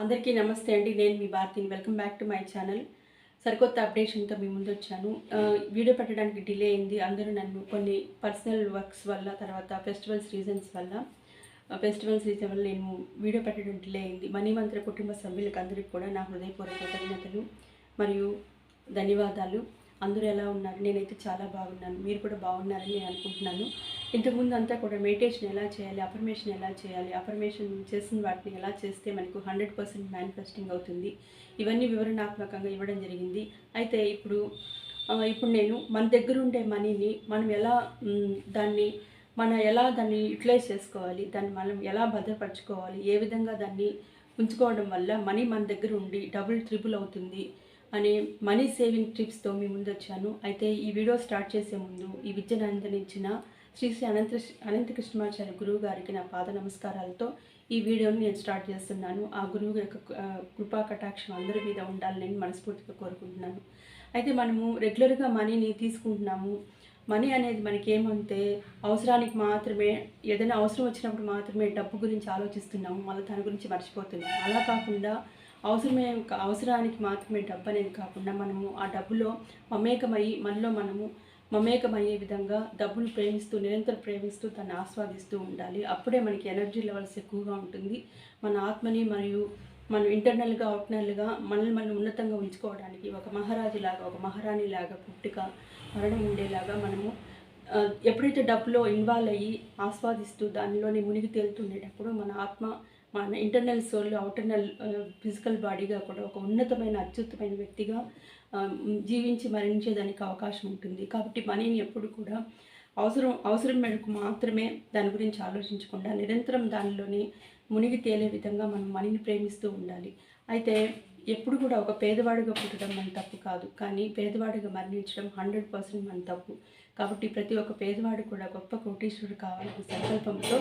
అందరికీ నమస్తే అండి. నేను మీ భారతిని. Welcome back to my channel సరికొత్త అప్డేషన్తో మీ ముందు వచ్చాను. వీడియో పెట్టడానికి డిలే అయింది. అందరూ నన్ను కొన్ని పర్సనల్ వర్క్స్ వల్ల తర్వాత ఫెస్టివల్స్ రీజన్స్ వల్ల ఫెస్టివల్స్ రీజన్ వల్ల నేను వీడియో పెట్టడం డిలే అయింది. మణిమంత్ర కుటుంబ సభ్యులకు అందరికీ కూడా నా హృదయపూర్వక కృతజ్ఞతలు మరియు ధన్యవాదాలు. అందరూ ఎలా ఉన్నారు? నేనైతే చాలా బాగున్నాను. మీరు కూడా బాగున్నారని నేను అనుకుంటున్నాను. ఇంతకుముందు అంతా కూడా మెడిటేషన్ ఎలా చేయాలి అఫర్మేషన్ ఎలా చేయాలి అఫర్మేషన్ చేసిన వాటిని ఎలా చేస్తే మనకు హండ్రెడ్ పర్సెంట్ మేనిఫెస్టింగ్ అవుతుంది? ఇవన్నీ వివరణాత్మకంగా ఇవ్వడం జరిగింది. అయితే ఇప్పుడు ఇప్పుడు నేను మన దగ్గర ఉండే మనీని మనం ఎలా దాన్ని మనం ఎలా దాన్ని యూటిలైజ్ చేసుకోవాలి దాన్ని మనం ఎలా భద్రపరచుకోవాలి ఏ విధంగా దాన్ని ఉంచుకోవడం వల్ల మనీ మన దగ్గర ఉండి డబుల్ ట్రిపుల్ అవుతుంది అనే మనీ సేవింగ్ టిప్స్తో మీ ముందు వచ్చాను. అయితే ఈ వీడియో స్టార్ట్ చేసే ముందు ఈ విద్యను అందించిన శ్రీ శ్రీ అనంత అనంత కృష్ణమాచార్య గురువు గారికి నా పాద నమస్కారాలతో ఈ వీడియోని నేను స్టార్ట్ చేస్తున్నాను. ఆ గురువు యొక్క కృపా కటాక్షం అందరి మీద ఉండాలని నేను మనస్ఫూర్తిగా కోరుకుంటున్నాను. అయితే మనము రెగ్యులర్గా మనీని తీసుకుంటున్నాము. మనీ అనేది మనకి ఏమంటే అవసరానికి మాత్రమే ఏదైనా అవసరం వచ్చినప్పుడు మాత్రమే డబ్బు గురించి ఆలోచిస్తున్నాము. మళ్ళీ దాని గురించి మర్చిపోతున్నాము. అలా కాకుండా అవసరమే అవసరానికి మాత్రమే డబ్బు అనేది కాకుండా మనము ఆ డబ్బులో మమేకమై మనలో మనము మమేకమయ్యే విధంగా డబ్బును ప్రేమిస్తూ నిరంతరం ప్రేమిస్తూ దాన్ని ఆస్వాదిస్తూ ఉండాలి. అప్పుడే మనకి ఎనర్జీ లెవెల్స్ ఎక్కువగా ఉంటుంది. మన ఆత్మని మరియు మనం ఇంటర్నల్గా అవుట్నల్గా మనల్ని మనం ఉన్నతంగా ఉంచుకోవడానికి ఒక మహారాజులాగా ఒక మహారాణిలాగా పుట్టుక పుట్టిక మరణం ఉండేలాగా మనము ఎప్పుడైతే డబ్బులో ఇన్వాల్వ్ అయ్యి ఆస్వాదిస్తూ దానిలోనే మునిగి తేలుతుండేటప్పుడు మన ఆత్మ మన ఇంటర్నల్ సోల్ అవుటర్నల్ ఫిజికల్ బాడీగా కూడా ఒక ఉన్నతమైన అత్యుత్తమైన వ్యక్తిగా జీవించి మరణించేదానికి అవకాశం ఉంటుంది. కాబట్టి మనీని ఎప్పుడు కూడా అవసరం అవసరం మేరకు మాత్రమే దాని గురించి ఆలోచించకుండా నిరంతరం దానిలోని మునిగి తేలే విధంగా మనం మనీని ప్రేమిస్తూ ఉండాలి. అయితే ఎప్పుడు కూడా ఒక పేదవాడిగా పుట్టడం మన తప్పు కాదు. కానీ పేదవాడిగా మరణించడం హండ్రెడ్ పర్సెంట్ మన తప్పు. కాబట్టి ప్రతి ఒక్క పేదవాడు కూడా గొప్ప కోటీశ్వరుడు కావాలనే సంకల్పంతో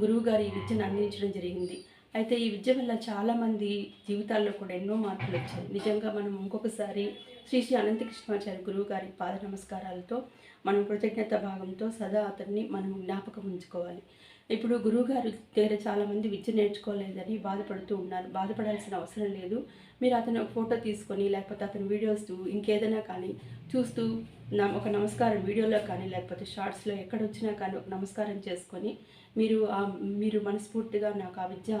గురువుగారు ఈ విద్యను అందించడం జరిగింది. అయితే ఈ విద్య వల్ల చాలామంది జీవితాల్లో కూడా ఎన్నో మార్పులు వచ్చాయి. నిజంగా మనం ఇంకొకసారి శ్రీ శ్రీ అనంతకృష్ణాచార్య గురువు గారి పాద నమస్కారాలతో మనం కృతజ్ఞత భాగంతో సదా అతన్ని మనం జ్ఞాపకం ఉంచుకోవాలి. ఇప్పుడు గురువుగారు దగ్గర చాలామంది విద్య నేర్చుకోలేదని బాధపడుతూ ఉన్నారు. బాధపడాల్సిన అవసరం లేదు. మీరు అతను ఒక ఫోటో తీసుకొని లేకపోతే అతని వీడియోస్ ఇంకేదైనా కానీ చూస్తూ నా ఒక నమస్కారం వీడియోలో కానీ లేకపోతే షార్ట్స్లో ఎక్కడ వచ్చినా కానీ ఒక నమస్కారం చేసుకొని మీరు మీరు మనస్ఫూర్తిగా నాకు ఆ విద్య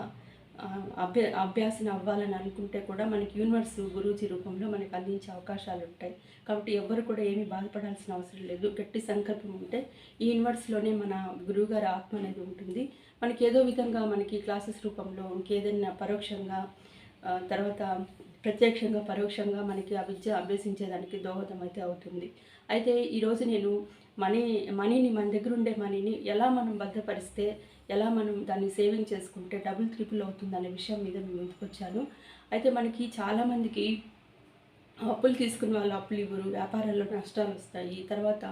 అభ్య అభ్యాసం అవ్వాలని అనుకుంటే కూడా మనకి యూనివర్స్ గురూజీ రూపంలో మనకు అందించే అవకాశాలు ఉంటాయి. కాబట్టి ఎవ్వరు కూడా ఏమీ బాధపడాల్సిన అవసరం లేదు. గట్టి సంకల్పం ఉంటే ఈ యూనివర్స్లోనే మన గురువుగారి ఆత్మ అనేది ఉంటుంది. మనకి ఏదో విధంగా మనకి క్లాసెస్ రూపంలో ఇంకేదైనా పరోక్షంగా తర్వాత ప్రత్యక్షంగా పరోక్షంగా మనకి ఆ విద్య అభ్యసించేదానికి దోహదం అయితే అవుతుంది. అయితే ఈరోజు నేను మనీ మనీని మన దగ్గర ఉండే మనీని ఎలా మనం భద్రపరిస్తే ఎలా మనం దాన్ని సేవింగ్ చేసుకుంటే డబుల్ త్రిపుల్ అవుతుంది అనే విషయం మీద మేము ముందుకొచ్చాను అయితే మనకి చాలామందికి అప్పులు తీసుకున్న వాళ్ళు అప్పులు ఇవ్వరు వ్యాపారాల్లో నష్టాలు వస్తాయి తర్వాత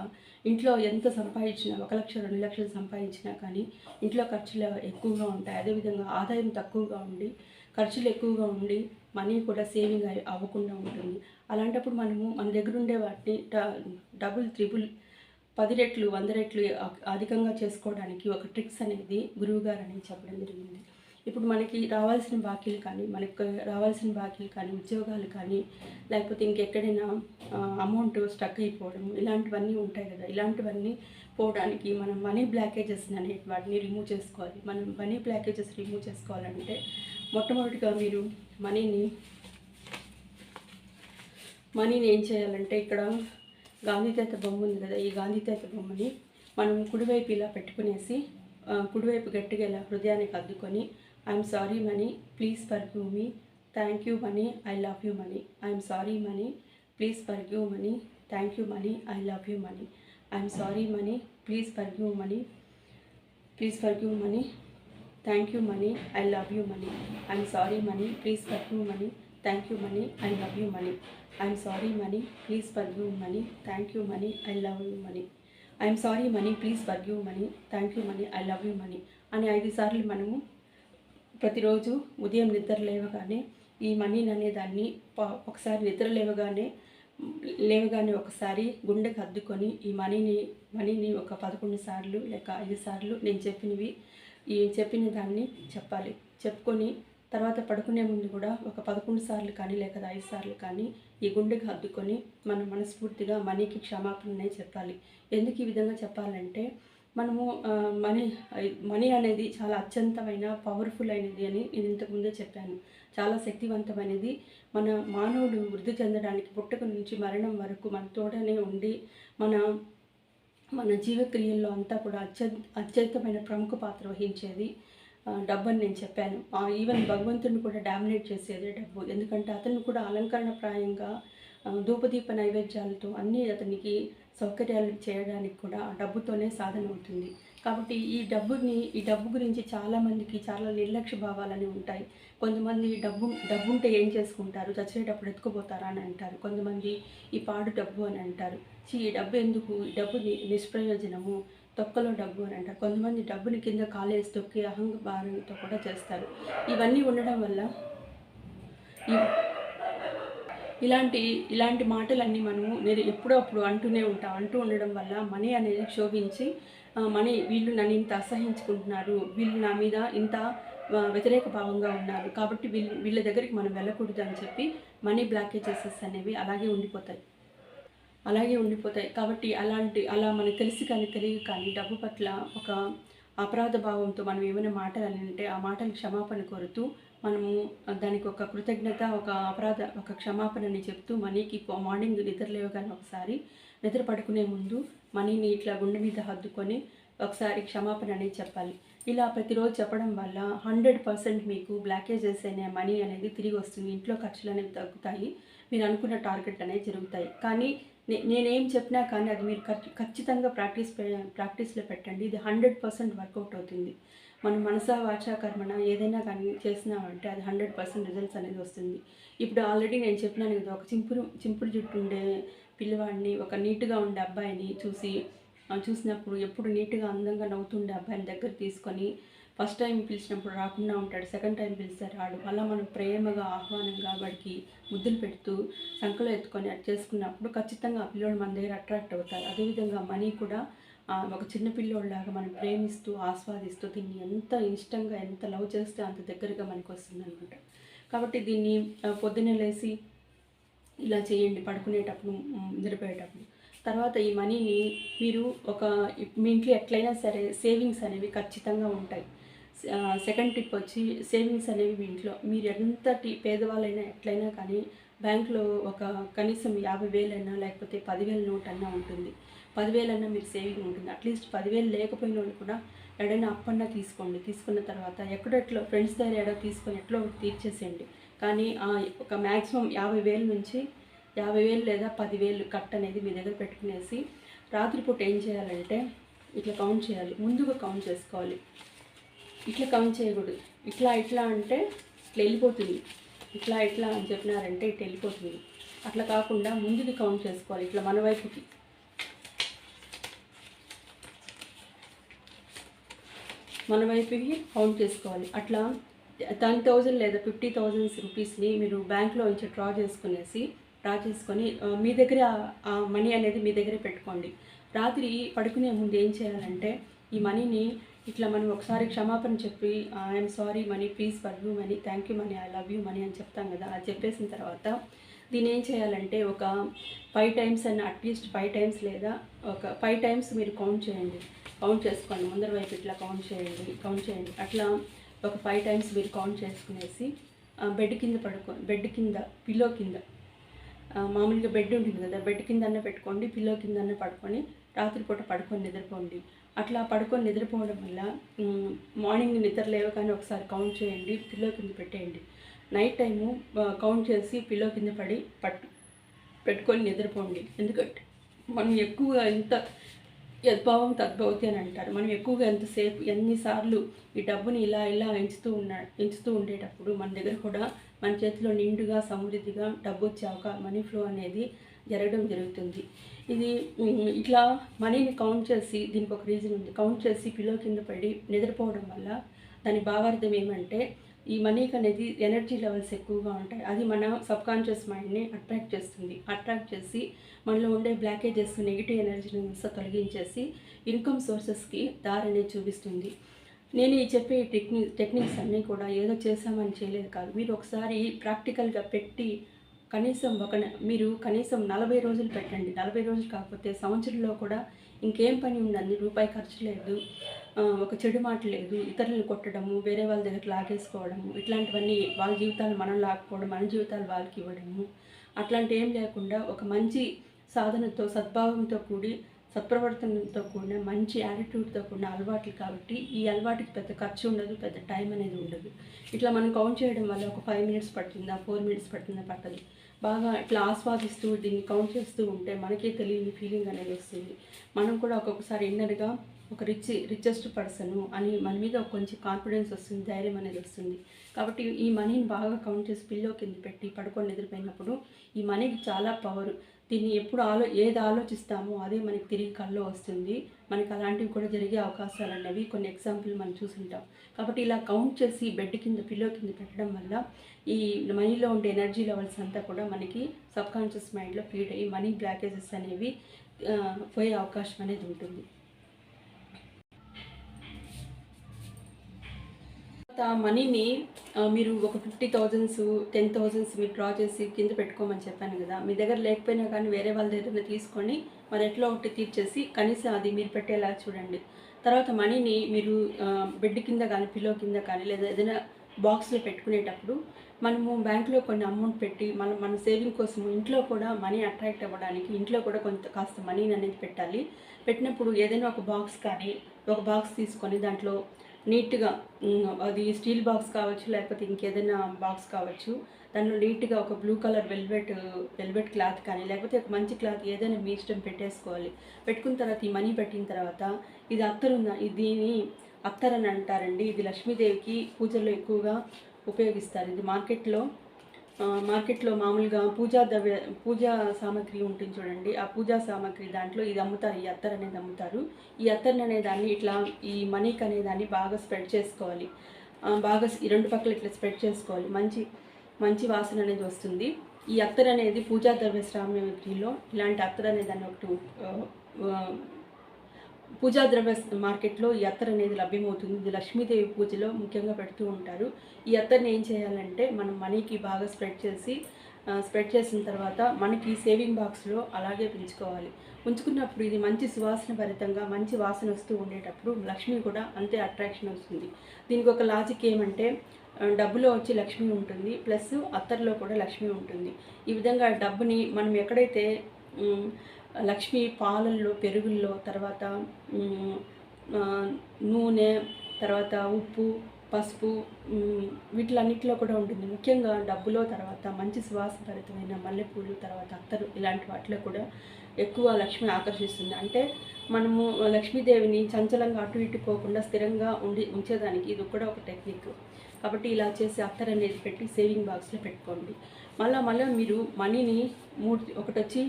ఇంట్లో ఎంత సంపాదించినా ఒక లక్ష రెండు లక్షలు సంపాదించినా కానీ ఇంట్లో ఖర్చులు ఎక్కువగా ఉంటాయి. అదేవిధంగా ఆదాయం తక్కువగా ఉండి ఖర్చులు ఎక్కువగా ఉండి మనీ కూడా సేవింగ్ అవ్వకుండా ఉంటుంది. అలాంటప్పుడు మనము మన దగ్గర ఉండే వాటిని డ- డబుల్ త్రిబుల్ పది రెట్లు వంద రెట్లు అధికంగా చేసుకోవడానికి ఒక ట్రిక్స్ అనేది గురువుగారు అనేది చెప్పడం జరిగింది. ఇప్పుడు మనకి రావాల్సిన బాకీలు కానీ మనకు రావాల్సిన బాకీలు కానీ ఉద్యోగాలు కానీ లేకపోతే ఇంకెక్కడైనా అమౌంట్ స్టక్ అయిపోవడం ఇలాంటివన్నీ ఉంటాయి కదా. ఇలాంటివన్నీ పోవడానికి మనం మనీ బ్లాకేజెస్ అనే వాటిని రిమూవ్ చేసుకోవాలి. మనం మనీ బ్లాకేజెస్ రిమూవ్ చేసుకోవాలంటే మొట్టమొదటిగా మీరు మనీని మనీని ఏం చేయాలంటే ఇక్కడ గాంధీతాత బొమ్మ ఉంది కదా ఈ గాంధీతాత బొమ్మని మనం కుడివైపు ఇలా పెట్టుకునేసి కుడివైపు గట్టిగా ఇలా హృదయానికి అద్దుకొని I'm sorry money please for me thank you money I love you money I'm sorry money please for money thank you money I love you money I'm sorry money please for money please for money thank you money I love you money I'm sorry money please for money thank you money I love you money I'm sorry money please for money thank you money I love you money I'm sorry money please for money thank you money I love you money అని ఐదు సార్లు మనము ప్రతిరోజు ఉదయం నిద్ర లేవగానే ఈ మనీని అనే దాన్ని ఒకసారి నిద్ర లేవగానే లేవగానే ఒకసారి గుండెకి అద్దుకొని ఈ మనీని మనీని ఒక పదకొండు సార్లు లేక ఐదు సార్లు నేను చెప్పినవి ఈ చెప్పిన దాన్ని చెప్పాలి. చెప్పుకొని తర్వాత పడుకునే ముందు కూడా ఒక పదకొండు సార్లు కానీ లేక ఐదు సార్లు కానీ ఈ గుండెకి హద్దుకొని మనం మనస్ఫూర్తిగా మనీకి క్షమాపణనే చెప్పాలి. ఎందుకు ఈ విధంగా చెప్పాలంటే మనము మనీ మనీ అనేది చాలా అత్యంతమైన పవర్ఫుల్ అయినది అని నేను ఇంతకుముందే చెప్పాను. చాలా శక్తివంతమైనది మన మానవుడు వృద్ధి చెందడానికి పుట్టుక నుంచి మరణం వరకు మన తోటనే ఉండి మన మన జీవక్రియల్లో అంతా కూడా అత్యంత అత్యంతమైన ప్రముఖ పాత్ర వహించేది ఆ, డబ్బు అని నేను చెప్పాను. ఈవెన్ భగవంతుడిని కూడా డామినేట్ చేసేదే డబ్బు. ఎందుకంటే అతను కూడా అలంకరణప్రాయంగా ధూపదీప నైవేద్యాలతో అన్నీ అతనికి సౌకర్యాలు చేయడానికి కూడా డబ్బుతోనే సాధన అవుతుంది. కాబట్టి ఈ డబ్బుని ఈ డబ్బు గురించి చాలామందికి చాలా నిర్లక్ష్య భావాలని ఉంటాయి. కొంతమంది డబ్బు డబ్బు ఉంటే ఏం చేసుకుంటారు? చచ్చేటప్పుడు ఎత్తుకుపోతారా అని అంటారు. కొంతమంది ఈ పాడు డబ్బు అని అంటారు. ఈ డబ్బు ఎందుకు? ఈ డబ్బు నిష్ప్రయోజనము. తొక్కలో డబ్బు అని అంటారు. కొంతమంది డబ్బుని కింద కాలేజ్ తొక్కి అహంకారంతో కూడా చేస్తారు. ఇవన్నీ ఉండడం వల్ల ఇలాంటి ఇలాంటి మాటలన్నీ మనము నేను ఎప్పుడో అప్పుడు అంటూనే ఉంటాం. అంటూ ఉండడం వల్ల మనీ అనేది క్షోభించి మనీ వీళ్ళు నన్ను ఇంత అసహించుకుంటున్నారు. వీళ్ళు నా మీద ఇంత వ్యతిరేక భావంగా ఉన్నారు. కాబట్టి వీళ్ళు వీళ్ళ దగ్గరికి మనం వెళ్ళకూడదు అని చెప్పి మనీ బ్లాకేజెసెస్ అనేవి అలాగే ఉండిపోతాయి. అలాగే ఉండిపోతాయి. కాబట్టి అలాంటి అలా మనకు తెలిసి కానీ తెలియదు కానీ డబ్బు పట్ల ఒక అపరాధ భావంతో మనం ఏమైనా మాటలు అని అంటే ఆ మాటలు క్షమాపణ కోరుతూ మనము దానికి ఒక కృతజ్ఞత ఒక అపరాధ ఒక క్షమాపణని చెప్తూ మనీకి మార్నింగ్ నిద్ర లేవగానే ఒకసారి నిద్ర పడుకునే ముందు మనీని ఇట్లా గుండె మీద హద్దుకొని ఒకసారి క్షమాపణ అనేది చెప్పాలి. ఇలా ప్రతిరోజు చెప్పడం వల్ల హండ్రెడ్ పర్సెంట్ మీకు బ్లాకేజెస్ అనే మనీ అనేది తిరిగి వస్తుంది. ఇంట్లో ఖర్చులు అనేవి తగ్గుతాయి. మీరు అనుకున్న టార్గెట్ అనేవి జరుగుతాయి. కానీ నేనేం చెప్పినా కానీ అది మీరు ఖచ్చితంగా ప్రాక్టీస్ పె- ప్రాక్టీస్లో పెట్టండి. ఇది హండ్రెడ్ పర్సెంట్ వర్కౌట్ అవుతుంది. మన మనసా వాచా కర్మణ ఏదైనా కానీ చేసినామంటే అది హండ్రెడ్ పర్సెంట్ రిజల్ట్స్ అనేది వస్తుంది. ఇప్పుడు ఆల్రెడీ నేను చెప్పినాను కదా ఒక చింపురు చింపురు జుట్టు ఉండే పిల్లవాడిని ఒక నీట్గా ఉండే అబ్బాయిని చూసి చూసినప్పుడు ఎప్పుడు నీట్గా అందంగా నవ్వుతుండే అబ్బాయిని దగ్గర తీసుకొని ఫస్ట్ టైం పిలిచినప్పుడు రాకుండా ఉంటాడు సెకండ్ టైం పిలిస్తే రాడు. అలా మనం ప్రేమగా ఆహ్వానంగా వాడికి ముద్దులు పెడుతూ సంకలో ఎత్తుకొని అది చేసుకున్నప్పుడు ఖచ్చితంగా ఆ పిల్లోడు మన దగ్గర అట్రాక్ట్ అవుతారు అదేవిధంగా మనీ కూడా ఒక చిన్న పిల్లోడిలాగా మనం ప్రేమిస్తూ ఆస్వాదిస్తూ దీన్ని ఎంత ఇష్టంగా ఎంత లవ్ చేస్తే అంత దగ్గరగా మనకు వస్తుంది అనమాట కాబట్టి దీన్ని పొద్దున్నే లేచి ఇలా చేయండి పడుకునేటప్పుడు నిద్రపోయేటప్పుడు. తర్వాత ఈ మనీని మీరు ఒక మీ ఇంట్లో ఎట్లయినా సరే సేవింగ్స్ అనేవి ఖచ్చితంగా ఉంటాయి. సెకండ్ టిప్ వచ్చి సేవింగ్స్ అనేవి మీ ఇంట్లో మీరు ఎంతటి పేదవాళ్ళైనా ఎట్లయినా కానీ బ్యాంక్లో ఒక కనీసం యాభై వేలైనా లేకపోతే పదివేల నోట్ అన్నా ఉంటుంది. పదివేలన్నా మీరు సేవింగ్ ఉంటుంది. అట్లీస్ట్ పదివేలు లేకపోయిన వాళ్ళు కూడా ఎడైనా అప్పన్నా తీసుకోండి. తీసుకున్న తర్వాత ఎక్కడెట్లో ఫ్రెండ్స్ దగ్గర ఎడో తీసుకొని ఎట్లో తీర్చేసేయండి. కానీ ఆ ఒక మ్యాక్సిమం యాభై వేల నుంచి యాభై వేలు లేదా పదివేలు కట్ అనేది మీ దగ్గర పెట్టుకునేసి రాత్రిపూట ఏం చేయాలంటే ఇట్లా కౌంట్ చేయాలి. ముందుగా కౌంట్ చేసుకోవాలి. ఇట్లా కౌంట్ చేయకూడదు. ఇట్లా ఇట్లా అంటే ఇట్లా వెళ్ళిపోతుంది. ఇట్లా ఇట్లా అని చెప్పినారంటే ఇట్లా వెళ్ళిపోతుంది. అట్లా కాకుండా ముందుకి కౌంట్ చేసుకోవాలి ఇట్లా మన వైపుకి. మన వైపుకి కౌంట్ చేసుకోవాలి. అట్లా టెన్ థౌజండ్ లేదా ఫిఫ్టీ థౌజండ్స్ రూపీస్ని మీరు బ్యాంక్లో నుంచి డ్రా చేసుకునేసి డ్రా చేసుకొని మీ దగ్గర ఆ మనీ అనేది మీ దగ్గరే పెట్టుకోండి. రాత్రి పడుకునే ముందు ఏం చేయాలంటే ఈ మనీని ఇట్లా మనం ఒకసారి క్షమాపణ చెప్పి I'm sorry money please for you money thank you money I love you money అని చెప్తాం కదా. అది చెప్పేసిన తర్వాత దీన్ని ఏం చేయాలంటే ఒక ఫైవ్ టైమ్స్ అన్న అట్లీస్ట్ ఫైవ్ టైమ్స్ లేదా ఒక ఫైవ్ టైమ్స్ మీరు కౌంట్ చేయండి. కౌంట్ చేసుకోండి. ముందర వైపు ఇట్లా కౌంట్ చేయండి కౌంట్ చేయండి. అట్లా ఒక ఫైవ్ టైమ్స్ మీరు కౌంట్ చేసుకునేసి బెడ్ కింద పడుకో బెడ్ కింద పిల్లో కింద. మామూలుగా బెడ్ ఉంటుంది కదా బెడ్ కింద అన్న పెట్టుకోండి పిల్లో కిందనే పడుకొని రాత్రిపూట పడుకొని నిద్రపోండి. అట్లా పడుకొని నిద్రపోవడం వల్ల మార్నింగ్ నిద్ర లేవగానే ఒకసారి కౌంట్ చేయండి పిల్లో కింద పెట్టేయండి. నైట్ టైము కౌంట్ చేసి పిల్లో కింద పడి పట్టు పెట్టుకొని నిద్రపోండి. ఎందుకంటే మనం ఎక్కువగా ఎంత యద్భావం తద్భవతి అని అంటారు. మనం ఎక్కువగా ఎంతసేపు ఎన్నిసార్లు ఈ డబ్బుని ఇలా ఇలా ఎంచుతూ ఉన్న ఎంచుతూ ఉండేటప్పుడు మన దగ్గర కూడా మన చేతిలో నిండుగా సమృద్ధిగా డబ్బు వచ్చే అవకాశం మనీ ఫ్లో అనేది జరగడం జరుగుతుంది. ఇది ఇట్లా మనీని కౌంట్ చేసి దీనికి ఒక రీజన్ ఉంది. కౌంట్ చేసి పిల్లో కింద పడి నిద్రపోవడం వల్ల దాని భావార్థం ఏమంటే ఈ మనీకి అనేది ఎనర్జీ లెవెల్స్ ఎక్కువగా ఉంటాయి. అది మన సబ్ కాన్షియస్ మైండ్ని అట్రాక్ట్ చేస్తుంది. అట్రాక్ట్ చేసి మనలో ఉండే బ్లాకేజెస్ నెగిటివ్ ఎనర్జీని అంతా తొలగించేసి ఇన్కమ్ సోర్సెస్కి దారి అనేది చూపిస్తుంది. నేను ఈ చెప్పే టెక్నిక్ టెక్నిక్స్ అన్నీ కూడా ఏదో చేసామని చేయలేదు కాదు. మీరు ఒకసారి ప్రాక్టికల్గా పెట్టి కనీసం ఒక మీరు కనీసం నలభై రోజులు పెట్టండి. నలభై రోజులు కాకపోతే సంవత్సరంలో కూడా ఇంకేం పని ఉందండి? రూపాయి ఖర్చు లేదు. ఒక చెడు మాట లేదు. ఇతరులను కొట్టడము వేరే వాళ్ళ దగ్గర లాగేసుకోవడము ఇట్లాంటివన్నీ వాళ్ళ జీవితాలు మనం లాక్కోవడం మన జీవితాలు వాళ్ళకి ఇవ్వడము. అట్లాంటి ఏం లేకుండా ఒక మంచి సాధనతో సద్భావంతో కూడి సత్ప్రవర్తనతో కూడిన మంచి యాటిట్యూడ్తో కూడిన అలవాట్లు కాబట్టి ఈ అలవాటుకి పెద్ద ఖర్చు ఉండదు పెద్ద టైం అనేది ఉండదు. ఇట్లా మనం కౌంట్ చేయడం వల్ల ఒక ఫైవ్ మినిట్స్ పడుతుందా ఫోర్ మినిట్స్ పడుతుందా పట్టదు. బాగా ఇట్లా ఆస్వాదిస్తూ దీన్ని కౌంట్ చేస్తూ ఉంటే మనకే తెలియని ఫీలింగ్ అనేది వస్తుంది. మనం కూడా ఒక్కొక్కసారి ఇన్నర్గా ఒక రిచ్ రిచెస్ట్ పర్సను అని మన మీద కొంచెం కాన్ఫిడెన్స్ వస్తుంది ధైర్యం అనేది వస్తుంది. కాబట్టి ఈ మనీని బాగా కౌంట్ చేసి పిల్లో కింద పెట్టి పడుకొని నిద్రపోయినప్పుడు ఈ మనీకి చాలా పవర్ దీన్ని ఎప్పుడు ఆలో ఏది ఆలోచిస్తామో అదే మనకి తిరిగి కళ్ళలో వస్తుంది. మనకి అలాంటివి కూడా జరిగే అవకాశాలు అనేవి కొన్ని ఎగ్జాంపుల్ మనం చూసుంటాం కాబట్టి ఇలా కౌంట్ చేసి బెడ్ కింద పిల్లో కింద పెట్టడం వల్ల ఈ మనీలో ఉండే ఎనర్జీ లెవెల్స్ అంతా కూడా మనకి సబ్కాన్షియస్ మైండ్లో ఫీడ్ అయ్యి మనీ బ్లాకేజెస్ అనేవి పోయే అవకాశం అనేది ఉంటుంది. మనీని మీరు ఒక ఫిఫ్టీ థౌజండ్స్ టెన్ థౌజండ్స్ మీరు డ్రా చేసి కింద పెట్టుకోమని చెప్పాను కదా. మీ దగ్గర లేకపోయినా కానీ వేరే వాళ్ళ దగ్గర తీసుకొని మరి ఎట్లా ఒకటి తీర్చేసి కనీసం అది మీరు పెట్టేలా చూడండి. తర్వాత మనీని మీరు బెడ్ కింద కానీ పిల్లో కింద కానీ లేదా ఏదైనా బాక్స్లో పెట్టుకునేటప్పుడు మనము బ్యాంకులో కొన్ని అమౌంట్ పెట్టి మనం మన సేవింగ్ కోసం ఇంట్లో కూడా మనీ అట్రాక్ట్ అవ్వడానికి ఇంట్లో కూడా కొంత కాస్త మనీని అనేది పెట్టాలి. పెట్టినప్పుడు ఏదైనా ఒక బాక్స్ కానీ ఒక బాక్స్ తీసుకొని దాంట్లో నీట్గా అది స్టీల్ బాక్స్ కావచ్చు లేకపోతే ఇంకేదైనా బాక్స్ కావచ్చు దానిలో నీట్గా ఒక blue colour velvet velvet cloth కానీ లేకపోతే ఒక మంచి క్లాత్ ఏదైనా మీ ఇష్టం పెట్టేసుకోవాలి. పెట్టుకున్న తర్వాత ఈ మనీ పెట్టిన తర్వాత ఇది అత్తరున్న దీని అత్తర్ అని అంటారండి. ఇది లక్ష్మీదేవికి పూజల్లో ఎక్కువగా ఉపయోగిస్తారు. ఇది మార్కెట్లో మార్కెట్లో మామూలుగా పూజా ద్రవ్య పూజా సామాగ్రి ఉంటుంది చూడండి. ఆ పూజా సామాగ్రి దాంట్లో ఇది అమ్ముతారు ఈ అత్తర్ అనేది అమ్ముతారు. ఈ అత్తర్ అనే దాన్ని ఇట్లా ఈ మనీకి అనే దాన్ని బాగా స్ప్రెడ్ చేసుకోవాలి. బాగా ఈ రెండు పక్కల ఇట్లా స్ప్రెడ్ చేసుకోవాలి. మంచి మంచి వాసన అనేది వస్తుంది. ఈ అత్తర్ అనేది పూజా ద్రవ్య సామాగ్రిలో ఇలాంటి అత్తర్ అనే దాన్ని ఒకటి పూజా ద్రవ్య మార్కెట్లో ఈ అత్తర్ అనేది లభ్యమవుతుంది. ఇది లక్ష్మీదేవి పూజలో ముఖ్యంగా పెడుతూ ఉంటారు. ఈ అత్తర్ని ఏం చేయాలంటే మనం మనీకి బాగా స్ప్రెడ్ చేసి స్ప్రెడ్ చేసిన తర్వాత మనకి సేవింగ్ బాక్స్లో అలాగే ఉంచుకోవాలి. ఉంచుకున్నప్పుడు ఇది మంచి సువాసన భరితంగా మంచి వాసన వస్తూ ఉండేటప్పుడు లక్ష్మి కూడా అంతే అట్రాక్షన్ వస్తుంది. దీనికి ఒక లాజిక్ ఏమంటే డబ్బులో వచ్చి లక్ష్మి ఉంటుంది ప్లస్ అత్తర్లో కూడా లక్ష్మి ఉంటుంది. ఈ విధంగా డబ్బుని మనం ఎక్కడైతే లక్ష్మి పాలల్లో పెరుగుల్లో తర్వాత నూనె తర్వాత ఉప్పు పసుపు వీటిలన్నిటిలో కూడా ఉంటుంది. ముఖ్యంగా డబ్బులో తర్వాత మంచి సువాసభరితమైన మల్లెపూలు తర్వాత అత్తరు ఇలాంటి వాటిలో కూడా ఎక్కువ లక్ష్మి ఆకర్షిస్తుంది. అంటే మనము లక్ష్మీదేవిని చంచలంగా అటు ఇటు పోకుండా స్థిరంగా ఉండి ఉంచేదానికి ఇది కూడా ఒక టెక్నిక్. కాబట్టి ఇలా చేసి అత్తర్ అనేది పెట్టి సేవింగ్ బాక్స్లో పెట్టుకోండి. మళ్ళీ మళ్ళీ మీరు మనీని మూడు ఒకటి వచ్చి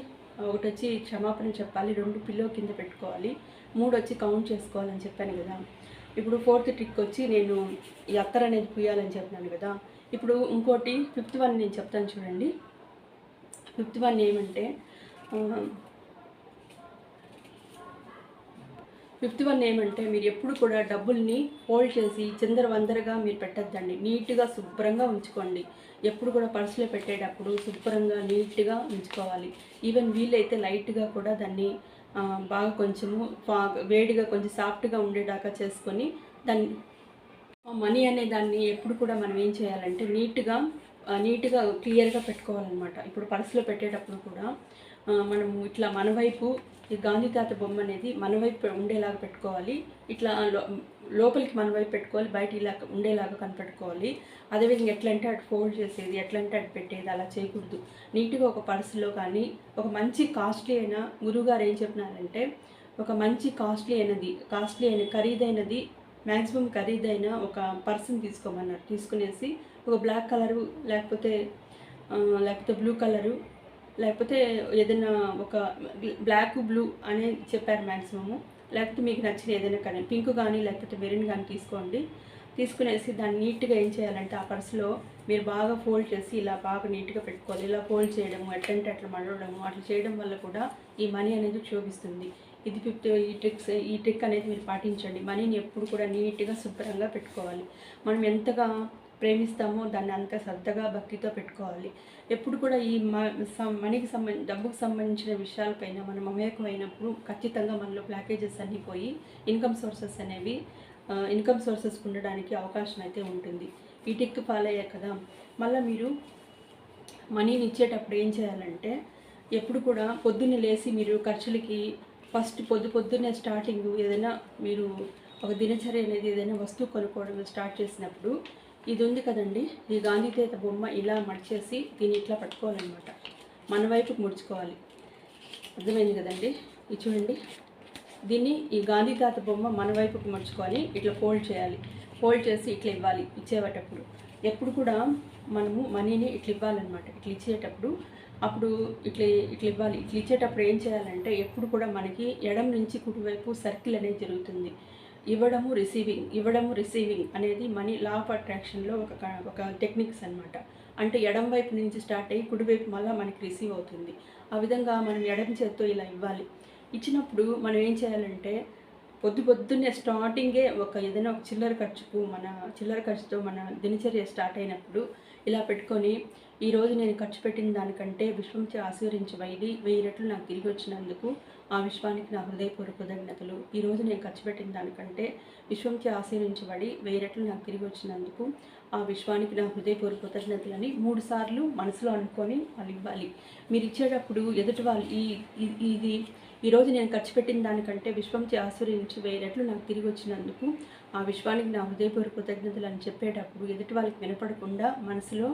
ఒకటి వచ్చి క్షమాపణ చెప్పాలి రెండు పిల్లో కింద పెట్టుకోవాలి మూడు వచ్చి కౌంట్ చేసుకోవాలని చెప్పాను కదా. ఇప్పుడు ఫోర్త్ ట్రిక్ వచ్చి నేను ఈ అత్తర్ అనేది పుయ్యాలని చెప్పినాను కదా. ఇప్పుడు ఇంకోటి ఫిఫ్త్ వన్ నేను చెప్తాను చూడండి. ఫిఫ్త్ వన్ ఏమంటే ఫిఫ్త్ వన్ ఏమంటే మీరు ఎప్పుడు కూడా డబ్బుల్ని హోల్డ్ చేసి చిందరవందరగా మీరు పెట్టద్దండి. నీట్గా శుభ్రంగా ఉంచుకోండి. ఎప్పుడు కూడా పర్సులో పెట్టేటప్పుడు శుభ్రంగా నీట్గా ఉంచుకోవాలి. ఈవెన్ వీలైతే లైట్గా కూడా దాన్ని బాగా కొంచెము పా- వేడిగా కొంచెం సాఫ్ట్గా ఉండేదాకా చేసుకొని దాన్ని మనీ అనే దాన్ని ఎప్పుడు కూడా మనం ఏం చేయాలంటే నీట్గా నీట్గా క్లియర్గా పెట్టుకోవాలన్నమాట. ఇప్పుడు పర్సులో పెట్టేటప్పుడు కూడా మనము ఇట్లా మన వైపు ఈ గాంధీ తాత బొమ్మ అనేది మన వైపు ఉండేలాగా పెట్టుకోవాలి. ఇట్లా లోపలికి మన వైపు పెట్టుకోవాలి బయట ఇలా ఉండేలాగా కనిపెట్టుకోవాలి. అదేవిధంగా ఎట్లంటే అటు ఫోల్డ్ చేసేది ఎట్లంటే అటు పెట్టేది అలా చేయకూడదు. నీట్గా ఒక పర్సులో కానీ ఒక మంచి కాస్ట్లీ అయిన గురువుగారు ఏం చెప్పినారంటే ఒక మంచి కాస్ట్లీ అయినది కాస్ట్లీ అయిన ఖరీదైనది మ్యాక్సిమం ఖరీదైన ఒక పర్సన్ తీసుకోమన్నారు. తీసుకునేసి ఒక బ్లాక్ కలరు లేకపోతే లేకపోతే బ్లూ కలరు లేకపోతే ఏదైనా ఒక బ్లాక్ బ్లూ అని చెప్పారు మ్యాక్సిమము లేకపోతే మీకు నచ్చిన ఏదైనా కానీ పింక్ కానీ లేకపోతే మెరూన్ కానీ తీసుకోండి. తీసుకునేసి దాన్ని నీట్గా ఏం చేయాలంటే ఆ పర్సులో మీరు బాగా ఫోల్డ్ చేసి ఇలా బాగా నీట్గా పెట్టుకోవాలి. ఇలా ఫోల్డ్ చేయడము ఎట్లంటే అట్లా మడవడము అట్లా చేయడం వల్ల కూడా ఈ మనీ అనేది క్షోభిస్తుంది ఇది ఫిఫ్త్ ఈ ట్రిక్స్ ఈ ట్రిక్ అనేది మీరు పాటించండి. మనీని ఎప్పుడు కూడా నీట్గా శుభ్రంగా పెట్టుకోవాలి. మనం ఎంతగా ప్రేమిస్తామో దాన్ని అంత శ్రద్ధగా భక్తితో పెట్టుకోవాలి. ఎప్పుడు కూడా ఈ మ- మనీకి సంబంధ డబ్బుకు సంబంధించిన విషయాలపైన మనం మమేకమైనప్పుడు ఖచ్చితంగా మనలో ప్యాకేజెస్ అన్నీ పోయి ఇన్కమ్ సోర్సెస్ అనేవి ఇన్కమ్ సోర్సెస్ ఉండడానికి అవకాశం అయితే ఉంటుంది. ఈ టిక్ ఫాలో అయ్యారు కదా. మళ్ళీ మీరు మనీని ఇచ్చేటప్పుడు ఏం చేయాలంటే ఎప్పుడు కూడా పొద్దున్నే లేచి మీరు ఖర్చులకి ఫస్ట్ పొద్దు పొద్దున్నే స్టార్టింగ్ ఏదైనా మీరు ఒక దినచర్య అనేది ఏదైనా వస్తువు కొనుక్కోవడం స్టార్ట్ చేసినప్పుడు ఇది ఉంది కదండి. ఈ గాంధీతేత బొమ్మ ఇలా మడిచేసి దీన్ని ఇట్లా పట్టుకోవాలన్నమాట. మన వైపుకి ముడుచుకోవాలి. అర్థమైంది కదండి? ఇది చూడండి. దీన్ని ఈ గాంధీ తాత బొమ్మ మన వైపుకి మర్చుకొని ఇట్లా ఫోల్డ్ చేయాలి. ఫోల్డ్ చేసి ఇట్లా ఇవ్వాలి ఇచ్చేటప్పుడు. ఎప్పుడు కూడా మనము మనీని ఇట్లా ఇవ్వాలన్నమాట. ఇట్లా ఇచ్చేటప్పుడు. అప్పుడు ఇట్లా ఇట్లా ఇవ్వాలి. ఇట్లా ఇచ్చేటప్పుడు ఏం చేయాలంటే ఎప్పుడు కూడా మనకి ఎడం నుంచి కుడివైపు సర్కిల్ అనేది జరుగుతుంది. ఇవ్వడము రిసీవింగ్ ఇవ్వడము రిసీవింగ్ అనేది మనీ లా ఆఫ్ అట్రాక్షన్లో ఒక ఒక టెక్నిక్స్ అన్నమాట. అంటే ఎడం వైపు నుంచి స్టార్ట్ అయ్యి కుడివైపు మళ్ళీ మనకి రిసీవ్ అవుతుంది. ఆ విధంగా మనం ఎడం చేత్తో ఇలా ఇవ్వాలి. ఇచ్చినప్పుడు మనం ఏం చేయాలంటే పొద్దు పొద్దున్నే స్టార్టింగే ఒక ఏదైనా ఒక చిల్లర ఖర్చుకు మన చిల్లర ఖర్చుతో మన దినచర్య స్టార్ట్ అయినప్పుడు ఇలా పెట్టుకొని ఈరోజు నేను ఖర్చు పెట్టిన దానికంటే విశ్వంచే ఆశీర్వించబడి వెయ్యి రెట్లు నాకు తిరిగి వచ్చినందుకు ఆ విశ్వానికి నా హృదయపూర్వక ధన్యతలు. ఈరోజు నేను ఖర్చు పెట్టిన దానికంటే విశ్వంకి ఆశీర్వించబడి వేరేట్లు నాకు తిరిగి వచ్చినందుకు ఆ విశ్వానికి నా హృదయపూర్వక కృతజ్ఞతలని మూడు సార్లు మనసులో అనుకొని వాళ్ళు ఇవ్వాలి. మీరు ఇచ్చేటప్పుడు ఎదుటి వాళ్ళు ఈ- ఇది ఈరోజు నేను ఖర్చు పెట్టిన దానికంటే విశ్వంచే ఆశీర్వించి వేయనట్లు నాకు తిరిగి వచ్చినందుకు ఆ విశ్వానికి నా హృదయపూర్వ కృతజ్ఞతలు అని చెప్పేటప్పుడు ఎదుటి వాళ్ళకి వినపడకుండా మనసులో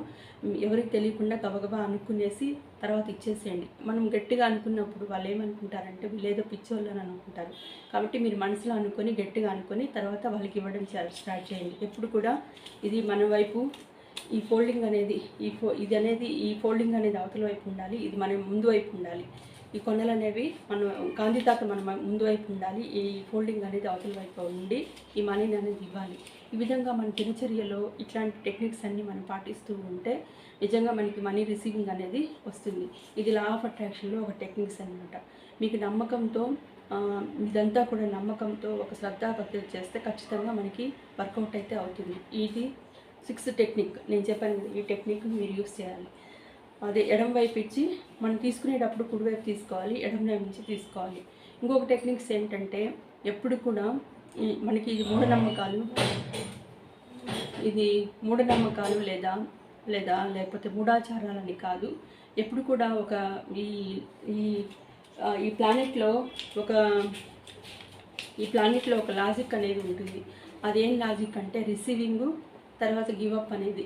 ఎవరికి తెలియకుండా గబగబా అనుకునేసి తర్వాత ఇచ్చేసేయండి. మనం గట్టిగా అనుకున్నప్పుడు వాళ్ళు ఏమనుకుంటారంటే వీళ్ళేదో పిచ్చోళ్ళు అని అనుకుంటారు. కాబట్టి మీరు మనసులో అనుకొని గట్టిగా అనుకొని తర్వాత వాళ్ళకి ఇవ్వడం స్టార్ట్ చేయండి. ఎప్పుడు కూడా ఇది మన వైపు ఈ ఫోల్డింగ్ అనేది ఈ ఫో ఇది అనేది ఈ ఫోల్డింగ్ అనేది అవతల వైపు ఉండాలి. ఇది మన ముందు వైపు ఉండాలి. ఈ కొండలు అనేవి మనం గాంధీ తాత మన ముందు వైపు ఉండాలి. ఈ ఫోల్డింగ్ అనేది అవతల వైపు ఉండి ఈ మనీని అనేది ఇవ్వాలి. ఈ విధంగా మన దినచర్యలో ఇట్లాంటి టెక్నిక్స్ అన్నీ మనం పాటిస్తూ ఉంటే నిజంగా మనకి మనీ రిసీవింగ్ అనేది వస్తుంది. ఇది లా ఆఫ్ అట్రాక్షన్లో ఒక టెక్నిక్స్ అన్నమాట. మీకు నమ్మకంతో ఇదంతా కూడా నమ్మకంతో ఒక శ్రద్ధా భక్తులు చేస్తే ఖచ్చితంగా మనకి వర్కౌట్ అయితే అవుతుంది. ఇది సిక్స్త్ టెక్నిక్. నేను చెప్పాను కదా, ఈ టెక్నిక్ మీరు యూస్ చేయాలి. అదే ఎడం వైపు ఇచ్చి మనం తీసుకునేటప్పుడు కుడివైపు తీసుకోవాలి ఎడం వైపు నుంచి తీసుకోవాలి. ఇంకొక టెక్నిక్స్ ఏంటంటే ఎప్పుడు కూడా ఈ మనకి ఇది మూఢనమ్మకాలు ఇది మూఢనమ్మకాలు లేదా లేదా లేకపోతే మూఢాచారాలని కాదు. ఎప్పుడు కూడా ఒక ఈ ఈ ఈ ప్లానెట్లో ఒక ఈ ప్లానెట్లో ఒక లాజిక్ అనేది ఉంటుంది. అదేం లాజిక్ అంటే రిసీవింగ్ తర్వాత గివ్ అప్ అనేది.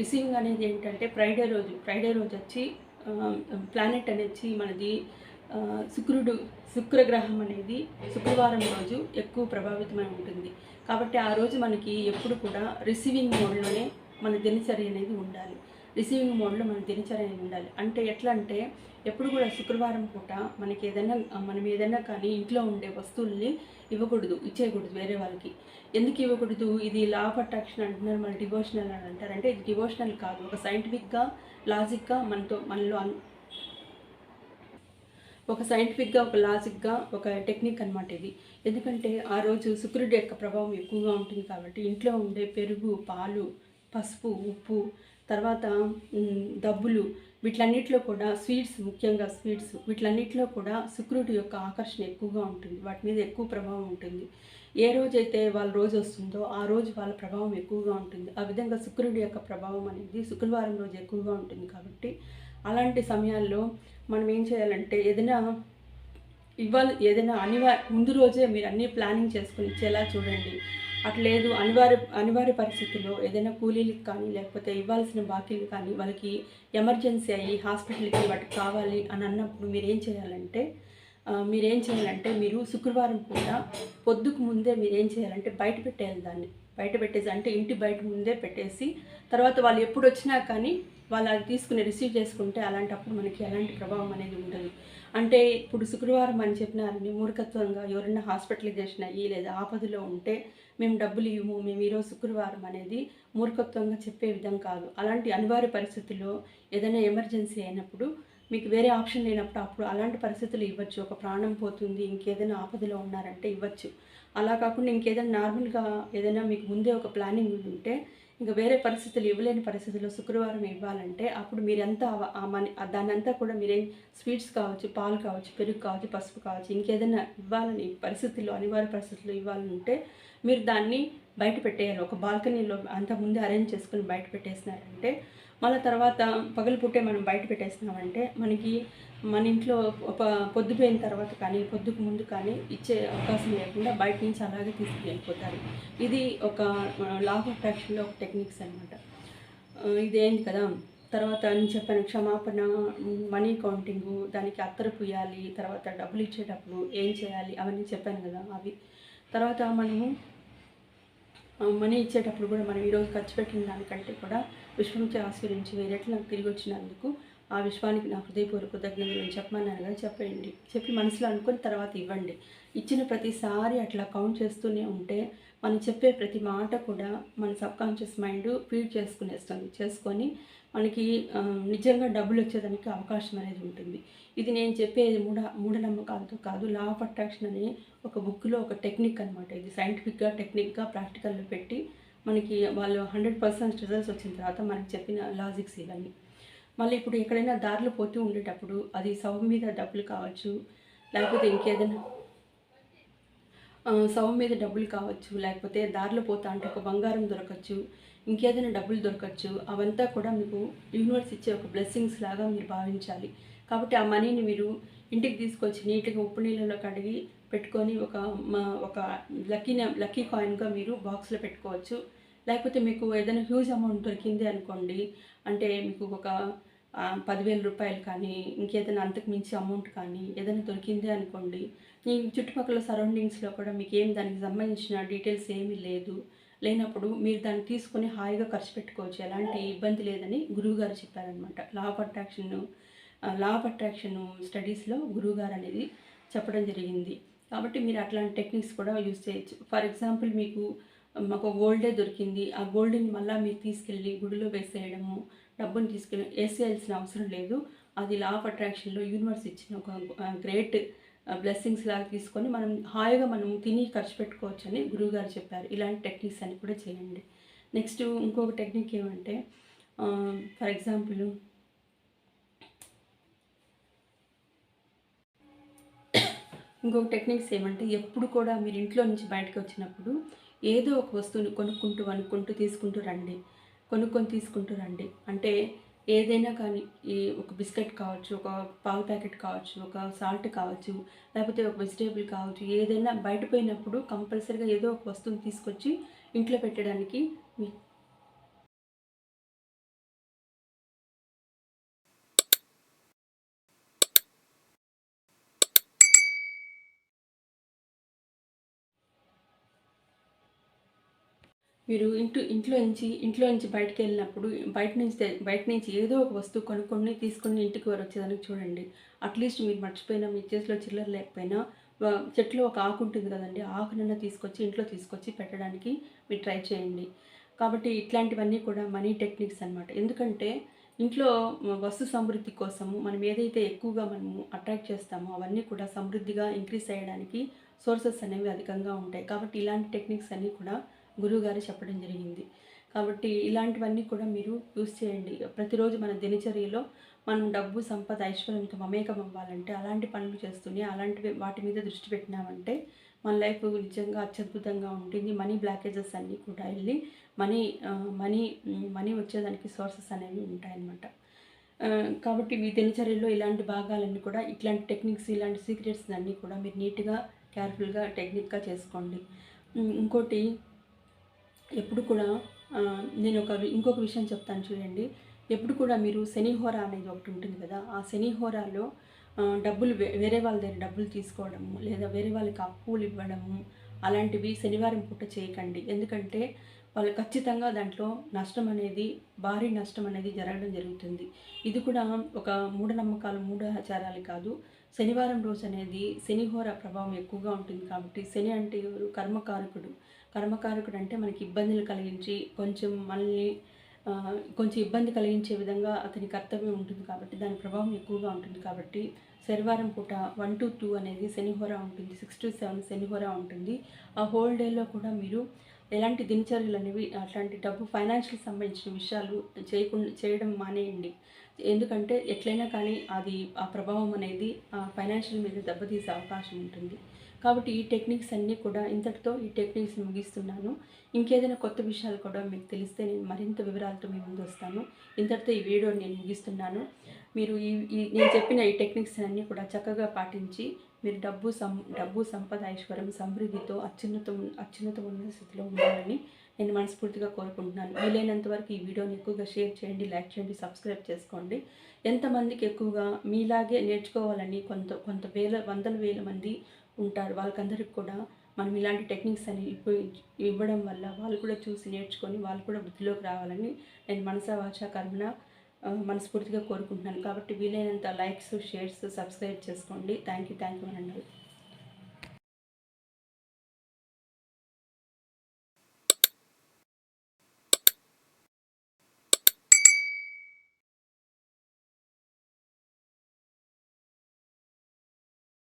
రిసీవింగ్ అనేది ఏంటంటే ఫ్రైడే రోజు ఫ్రైడే రోజు వచ్చి ప్లానెట్ అనేది మనది శుక్రుడు శుక్రగ్రహం అనేది శుక్రవారం రోజు ఎక్కువ ప్రభావితమై ఉంటుంది. కాబట్టి ఆ రోజు మనకి ఎప్పుడు కూడా రిసీవింగ్ మోడ్లోనే మన దినచర్య అనేది ఉండాలి. రిసీవింగ్ మోడ్లో మన దినచర్య ఉండాలి. అంటే ఎట్లా అంటే ఎప్పుడు కూడా శుక్రవారం పూట మనకి ఏదైనా మనం ఏదైనా కానీ ఇంట్లో ఉండే వస్తువుల్ని ఇవ్వకూడదు ఇచ్చేయకూడదు వేరే వాళ్ళకి. ఎందుకు ఇవ్వకూడదు? ఇది లా ఆఫ్ అట్రాక్షన్ అంటున్నారు మన డివోషనల్ అని అంటారు. అంటే ఇది డివోషనల్ కాదు ఒక సైంటిఫిక్గా లాజిక్గా మనతో మనలో అన్- ఒక సైంటిఫిక్గా ఒక లాజిక్గా ఒక టెక్నిక్ అనమాట ఇది. ఎందుకంటే ఆ రోజు శుక్రుడి యొక్క ప్రభావం ఎక్కువగా ఉంటుంది కాబట్టి ఇంట్లో ఉండే పెరుగు పాలు పసుపు ఉప్పు తర్వాత డబ్బులు వీటిలన్నిటిలో కూడా స్వీట్స్ ముఖ్యంగా స్వీట్స్ వీటిలన్నిటిలో కూడా శుక్రుడి యొక్క ఆకర్షణ ఎక్కువగా ఉంటుంది. వాటి మీద ఎక్కువ ప్రభావం ఉంటుంది. ఏ రోజైతే వాళ్ళ రోజు వస్తుందో ఆ రోజు వాళ్ళ ప్రభావం ఎక్కువగా ఉంటుంది. ఆ విధంగా శుక్రుడి యొక్క ప్రభావం అనేది శుక్రవారం రోజు ఎక్కువగా ఉంటుంది కాబట్టి అలాంటి సమయాల్లో మనం ఏం చేయాలంటే ఏదైనా ఇవాళ ఏదైనా అనివా ముందు రోజే మీరు అన్నీ ప్లానింగ్ చేసుకుని ఇచ్చేలా చూడండి. అట్లేదు అనివార్య అనివార్య పరిస్థితుల్లో ఏదైనా కూలీలకు కానీ లేకపోతే ఇవ్వాల్సిన బాకీలు కానీ వాళ్ళకి ఎమర్జెన్సీ అయ్యి హాస్పిటల్కి వాటికి కావాలి అని అన్నప్పుడు మీరు ఏం చేయాలంటే మీరేం చేయాలంటే మీరు శుక్రవారం పూట పొద్దుకు ముందే మీరు ఏం చేయాలంటే బయట పెట్టేయాలి దాన్ని. బయట పెట్టేసి అంటే ఇంటి బయట ముందే పెట్టేసి తర్వాత వాళ్ళు ఎప్పుడు వచ్చినా కానీ వాళ్ళు అది తీసుకుని రిసీవ్ చేసుకుంటే అలాంటప్పుడు మనకి ఎలాంటి ప్రభావం అనేది ఉండదు. అంటే ఇప్పుడు శుక్రవారం అని చెప్పినారని మూర్ఖత్వంగా ఎవరైనా హాస్పిటలైజేషన్ అయ్యి లేదా ఆపదలో ఉంటే మేము డబ్బులు ఇవ్వము మేము ఈరోజు శుక్రవారం అనేది మూర్ఖత్వంగా చెప్పే విధం కాదు. అలాంటి అనివార్య పరిస్థితుల్లో ఏదైనా ఎమర్జెన్సీ అయినప్పుడు మీకు వేరే ఆప్షన్ లేనప్పుడు అప్పుడు అలాంటి పరిస్థితులు ఇవ్వచ్చు. ఒక ప్రాణం పోతుంది ఇంకేదైనా ఆపదలో ఉన్నారంటే ఇవ్వచ్చు. అలా కాకుండా ఇంకేదైనా నార్మల్గా ఏదైనా మీకు ముందే ఒక ప్లానింగ్ ఉంటే ఇంకా వేరే పరిస్థితులు ఇవ్వలేని పరిస్థితుల్లో శుక్రవారం ఇవ్వాలంటే అప్పుడు మీరెంత ఆ మనీ దాని అంతా కూడా మీరేం స్వీట్స్ కావచ్చు పాలు కావచ్చు పెరుగు కావచ్చు పసుపు కావచ్చు ఇంకేదైనా ఇవ్వాలని పరిస్థితుల్లో అనివార్య పరిస్థితుల్లో ఇవ్వాలంటే మీరు దాన్ని బయట పెట్టేయాలి. ఒక బాల్కనీలో అంత ముందే అరేంజ్ చేసుకుని బయట పెట్టేసినారంటే మళ్ళీ తర్వాత పగలు మనం బయట పెట్టేసినామంటే మనకి మన ఇంట్లో ఒక పొద్దుపోయిన తర్వాత కానీ పొద్దుకు ముందు కానీ ఇచ్చే అవకాశం లేకుండా బయట నుంచి అలాగే తీసుకువెళ్ళిపోతారు ఇది ఒక లా ఆఫ్ అట్రాక్షన్లో ఒక టెక్నిక్స్ అనమాట ఇదేంటి కదా? తర్వాత నేను చెప్పాను క్షమాపణ మనీ కౌంటింగు దానికి అత్తరు పుయ్యాలి తర్వాత డబ్బులు ఇచ్చేటప్పుడు ఏం చేయాలి అవన్నీ చెప్పాను కదా అవి. తర్వాత మనము మనీ ఇచ్చేటప్పుడు కూడా మనం ఈరోజు ఖర్చు పెట్టిన దానికంటే కూడా విశ్వంచే ఆశీర్వించి వేరేట్లు నాకు తిరిగి వచ్చినందుకు ఆ విశ్వానికి నా హృదయపూర్వక కృతజ్ఞతలు చెప్పమన్నాను కదా చెప్పండి. చెప్పి మనసులో అనుకుని తర్వాత ఇవ్వండి. ఇచ్చిన ప్రతిసారి అట్లా కౌంట్ చేస్తూనే ఉంటే మనం చెప్పే ప్రతి మాట కూడా మన సబ్కాన్షియస్ మైండ్ ఫీడ్ చేసుకునేస్తుంది చేసుకొని మనకి నిజంగా డబ్బులు వచ్చేదానికి అవకాశం అనేది ఉంటుంది. ఇది నేను చెప్పేది మూఢ మూఢనమ్మకాలతో కాదు లా ఆఫ్ అట్రాక్షన్ అనే ఒక బుక్లో ఒక టెక్నిక్ అనమాట ఇది సైంటిఫిక్గా టెక్నిక్గా ప్రాక్టికల్లో పెట్టి మనకి వాళ్ళు హండ్రెడ్ పర్సెంట్ రిజల్ట్స్ వచ్చిన తర్వాత మనకి చెప్పిన లాజిక్స్ ఇవన్నీ. మళ్ళీ ఇప్పుడు ఎక్కడైనా దారిలో పోతూ ఉండేటప్పుడు అది సౌ మీద డబ్బులు కావచ్చు లేకపోతే ఇంకేదైనా సౌ మీద డబ్బులు కావచ్చు లేకపోతే దారిలో పోతా అంటే ఒక బంగారం దొరకచ్చు ఇంకేదైనా డబ్బులు దొరకచ్చు అవంతా కూడా మీకు యూనివర్స్ ఇచ్చే ఒక బ్లెస్సింగ్స్ లాగా మీరు భావించాలి. కాబట్టి ఆ మనీని మీరు ఇంటికి తీసుకొచ్చి నీట్గా ఉప్పు నీళ్ళలో కడిగి పెట్టుకొని ఒక మా ఒక లక్కీ లక్కీ కాయిన్గా మీరు బాక్స్లో పెట్టుకోవచ్చు. లేకపోతే మీకు ఏదైనా హ్యూజ్ అమౌంట్ దొరికింది అనుకోండి అంటే మీకు ఒక పదివేల రూపాయలు కానీ ఇంకేదైనా అంతకు మించి అమౌంట్ కానీ ఏదైనా దొరికిందే అనుకోండి మీ చుట్టుపక్కల సరౌండింగ్స్లో కూడా మీకు ఏం దానికి సంబంధించిన డీటెయిల్స్ ఏమీ లేదు. లేనప్పుడు మీరు దాన్ని తీసుకొని హాయిగా ఖర్చు పెట్టుకోవచ్చు. ఎలాంటి ఇబ్బంది లేదని గురువుగారు చెప్పారనమాట law of attraction law of attraction స్టడీస్లో గురువుగారు అనేది చెప్పడం జరిగింది. కాబట్టి మీరు అట్లాంటి టెక్నిక్స్ కూడా యూజ్ చేయొచ్చు. ఫర్ ఎగ్జాంపుల్ మీకు మాకు గోల్డే దొరికింది. ఆ గోల్డ్ని మళ్ళీ మీరు తీసుకెళ్ళి గుడిలో వేసేయడము డబ్బుని తీసుకెళ్ళి వేసేయాల్సిన అవసరం లేదు. అది లా ఆఫ్ అట్రాక్షన్లో యూనివర్స్ ఇచ్చిన ఒక గ్రేట్ బ్లెస్సింగ్స్ లాగా తీసుకొని మనం హాయిగా మనం తిని ఖర్చు పెట్టుకోవచ్చు అని గురువుగారు చెప్పారు. ఇలాంటి టెక్నిక్స్ అని కూడా చేయండి. నెక్స్ట్ ఇంకొక టెక్నిక్ ఏమంటే ఫర్ ఎగ్జాంపుల్ ఇంకొక టెక్నిక్స్ ఏమంటే ఎప్పుడు కూడా మీరు ఇంట్లో నుంచి బయటకు వచ్చినప్పుడు ఏదో ఒక వస్తువుని కొనుక్కుంటూ అనుకుంటూ తీసుకుంటూ రండి. కొనుక్కొని తీసుకుంటూ రండి. అంటే ఏదైనా కానీ ఈ ఒక బిస్కెట్ కావచ్చు ఒక పాల ప్యాకెట్ కావచ్చు ఒక సాల్ట్ కావచ్చు లేకపోతే ఒక వెజిటేబుల్ కావచ్చు ఏదైనా బయట పోయినప్పుడు కంపల్సరీగా ఏదో ఒక వస్తువుని తీసుకొచ్చి ఇంట్లో పెట్టడానికి మీరు ఇంటి ఇంట్లో నుంచి ఇంట్లో నుంచి బయటకు వెళ్ళినప్పుడు బయట నుంచి బయట నుంచి ఏదో ఒక వస్తువు కొనుక్కొని తీసుకొని ఇంటికి వారు వచ్చేదానికి చూడండి అట్లీస్ట్ మీరు మర్చిపోయినా మీ చేతిలో చిల్లర లేకపోయినా చెట్లో ఒక ఆకు ఉంటుంది కదండి ఆకునన్నా తీసుకొచ్చి ఇంట్లో తీసుకొచ్చి పెట్టడానికి మీరు ట్రై చేయండి. కాబట్టి ఇట్లాంటివన్నీ కూడా మనీ టెక్నిక్స్ అనమాట ఎందుకంటే ఇంట్లో వస్తు సమృద్ధి కోసము మనం ఏదైతే ఎక్కువగా మనము అట్రాక్ట్ చేస్తామో అవన్నీ కూడా సమృద్ధిగా ఇంక్రీస్ అయ్యడానికి సోర్సెస్ అనేవి అధికంగా ఉంటాయి. కాబట్టి ఇలాంటి టెక్నిక్స్ అన్నీ కూడా గురువుగారు చెప్పడం జరిగింది. కాబట్టి ఇలాంటివన్నీ కూడా మీరు యూస్ చేయండి. ప్రతిరోజు మన దినచర్యలో మనం డబ్బు సంపద ఐశ్వర్యంతో మమేకం అవ్వాలంటే అలాంటి పనులు చేస్తూనే అలాంటి వాటి మీద దృష్టి పెట్టినామంటే మన లైఫ్ నిజంగా అత్యద్భుతంగా ఉంటుంది. మనీ బ్లాకేజెస్ అన్నీ కూడా వెళ్ళి మనీ మనీ మనీ వచ్చేదానికి సోర్సెస్ అనేవి ఉంటాయన్నమాట. కాబట్టి మీ దినచర్యలో ఇలాంటి భాగాలన్నీ కూడా ఇట్లాంటి టెక్నిక్స్ ఇలాంటి సీక్రెట్స్ అన్నీ కూడా మీరు నీట్గా కేర్ఫుల్గా టెక్నిక్గా చేసుకోండి. ఇంకోటి ఎప్పుడు కూడా నేను ఒక ఇంకొక విషయం చెప్తాను చూడండి. ఎప్పుడు కూడా మీరు శనిహోర అనేది ఒకటి ఉంటుంది కదా ఆ శనిహోరాలో డబ్బులు వేరే వాళ్ళ దగ్గర డబ్బులు తీసుకోవడము లేదా వేరే వాళ్ళకి అప్పులు ఇవ్వడము అలాంటివి శనివారం పూట చేయకండి. ఎందుకంటే వాళ్ళు ఖచ్చితంగా దాంట్లో నష్టం అనేది భారీ నష్టం అనేది జరగడం జరుగుతుంది. ఇది కూడా ఒక మూఢనమ్మకాలు మూఢాచారాలు కాదు. శనివారం రోజు అనేది శనిహోర ప్రభావం ఎక్కువగా ఉంటుంది కాబట్టి శని అంటే ఎవరు? కర్మకారకుడు. కర్మకారకుడు అంటే మనకి ఇబ్బందులు కలిగించి కొంచెం మనల్ని కొంచెం ఇబ్బంది కలిగించే విధంగా అతని కర్తవ్యం ఉంటుంది కాబట్టి దాని ప్రభావం ఎక్కువగా ఉంటుంది కాబట్టి శనివారం పూట వన్ టు టూ అనేది శనిహోర ఉంటుంది సిక్స్ టు సెవెన్ శనిహోర ఉంటుంది. ఆ హోల్ డేలో కూడా మీరు ఎలాంటి దినచర్యలు అనేవి అట్లాంటి డబ్బు ఫైనాన్షియల్ సంబంధించిన విషయాలు చేయకుండా చేయడం మానేయండి. ఎందుకంటే ఎట్లయినా కానీ అది ఆ ప్రభావం అనేది ఆ ఫైనాన్షియల్ మీద దెబ్బతీసే అవకాశం ఉంటుంది. కాబట్టి ఈ టెక్నిక్స్ అన్నీ కూడా ఇంతటితో ఈ టెక్నిక్స్ ముగిస్తున్నాను. ఇంకేదైనా కొత్త విషయాలు కూడా మీకు తెలిస్తే నేను మరింత వివరాలతో మీ ముందు వస్తాను. ఇంతటితో ఈ వీడియో నేను ముగిస్తున్నాను. మీరు ఈ ఈ నేను చెప్పిన ఈ టెక్నిక్స్ అన్నీ కూడా చక్కగా పాటించి మీరు డబ్బు సం డబ్బు సంపద ఐశ్వర్యం సమృద్ధితో అత్యున్నత అత్యున్నత ఉన్న స్థితిలో ఉండాలని నేను మనస్ఫూర్తిగా కోరుకుంటున్నాను. వీలైనంత వరకు ఈ వీడియోని ఎక్కువగా షేర్ చేయండి లైక్ చేయండి సబ్స్క్రైబ్ చేసుకోండి. ఎంతమందికి ఎక్కువగా మీలాగే నేర్చుకోవాలని కొంత కొంత వేల వందల వేల మంది ఉంటారు. వాళ్ళకందరికి కూడా మనం ఇలాంటి టెక్నిక్స్ అని ఇవ్వడం వల్ల వాళ్ళు కూడా చూసి నేర్చుకొని వాళ్ళు కూడా వృద్ధిలోకి రావాలని నేను మనసా వాచ కర్మన మనస్ఫూర్తిగా కోరుకుంటున్నాను. కాబట్టి వీలైనంత లైక్స్ షేర్స్ సబ్స్క్రైబ్ చేసుకోండి. థ్యాంక్ యూ థ్యాంక్ యూ అనండి.